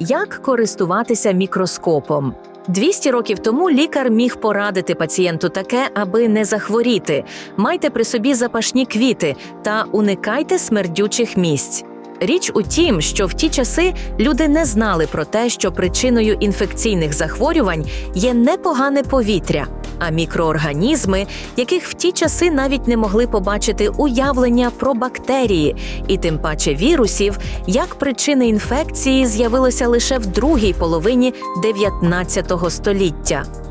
Як користуватися мікроскопом? 200 років тому лікар міг порадити пацієнту таке, аби не захворіти. Майте при собі запашні квіти та уникайте смердючих місць. Річ у тім, що в ті часи люди не знали про те, що причиною інфекційних захворювань є непогане повітря, а мікроорганізми, яких в ті часи навіть не могли побачити уявлення про бактерії, і тим паче вірусів, як причини інфекції з'явилося лише в другій половині 19 століття.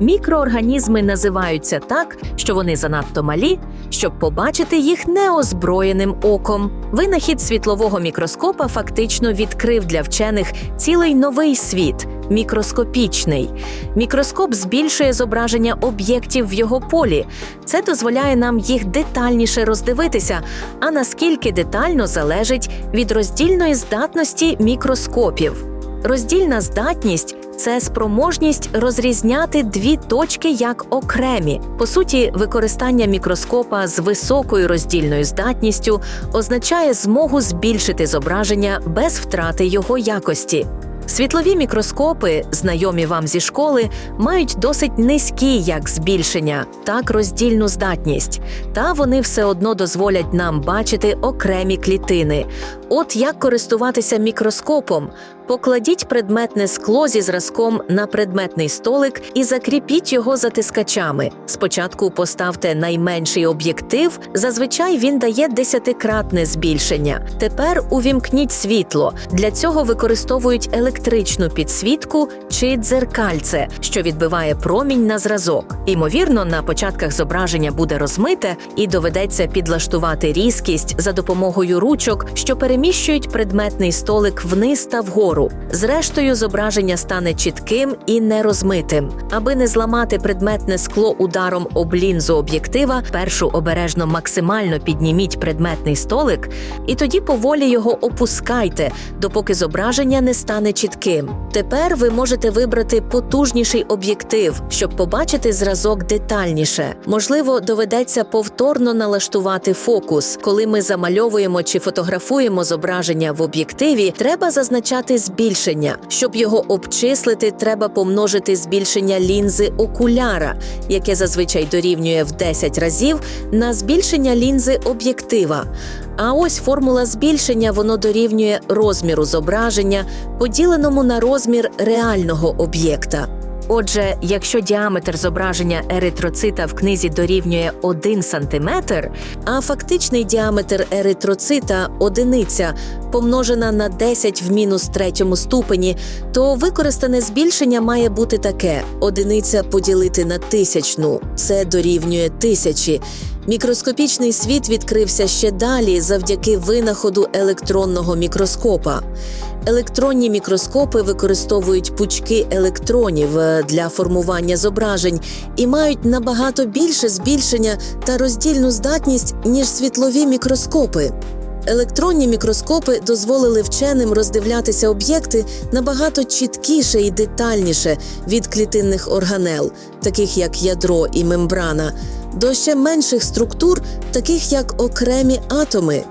Мікроорганізми називаються так, що вони занадто малі, щоб побачити їх неозброєним оком. Винахід світлового мікроскопа фактично відкрив для вчених цілий новий світ мікроскопічний. Мікроскоп збільшує зображення об'єктів в його полі. Це дозволяє нам їх детальніше роздивитися, а наскільки детально залежить від роздільної здатності мікроскопів. Роздільна здатність це спроможність розрізняти дві точки як окремі. По суті, використання мікроскопа з високою роздільною здатністю означає змогу збільшити зображення без втрати його якості. Світлові мікроскопи, знайомі вам зі школи, мають досить низькі як збільшення, так роздільну здатність, та вони все одно дозволять нам бачити окремі клітини. От як користуватися мікроскопом. Покладіть предметне скло зі зразком на предметний столик і закріпіть його затискачами. Спочатку поставте найменший об'єктив, зазвичай він дає десятикратне збільшення. Тепер увімкніть світло. Для цього використовують електричну підсвітку чи дзеркальце, що відбиває промінь на зразок. Імовірно, на початках зображення буде розмите і доведеться підлаштувати різкість за допомогою ручок, що переміщують предметний столик вниз та вгору. Зрештою, зображення стане чітким і нерозмитим. Аби не зламати предметне скло ударом об лінзу об'єктива, першу обережно максимально підніміть предметний столик, і тоді поволі його опускайте, допоки зображення не стане чітким. Тепер ви можете вибрати потужніший об'єктив, щоб побачити зразок детальніше. Можливо, доведеться повторно налаштувати фокус. Коли ми замальовуємо чи фотографуємо зображення в об'єктиві, треба зазначати збільшення. Щоб його обчислити, треба помножити збільшення лінзи окуляра, яке зазвичай дорівнює в 10 разів, на збільшення лінзи об'єктива. А ось формула збільшення воно дорівнює розміру зображення, поділеному на розмір реального об'єкта. Отже, якщо діаметр зображення еритроцита в книзі дорівнює 1 см, а фактичний діаметр еритроцита одиниця помножена на 10 в мінус третьому ступені, то використане збільшення має бути таке: одиниця поділити на тисячну це дорівнює тисячі. Мікроскопічний світ відкрився ще далі завдяки винаходу електронного мікроскопа. Електронні мікроскопи використовують пучки електронів е, для формування зображень і мають набагато більше збільшення та роздільну здатність, ніж світлові мікроскопи. Електронні мікроскопи дозволили вченим роздивлятися об'єкти набагато чіткіше і детальніше від клітинних органел, таких як ядро і мембрана, до ще менших структур, таких як окремі атоми.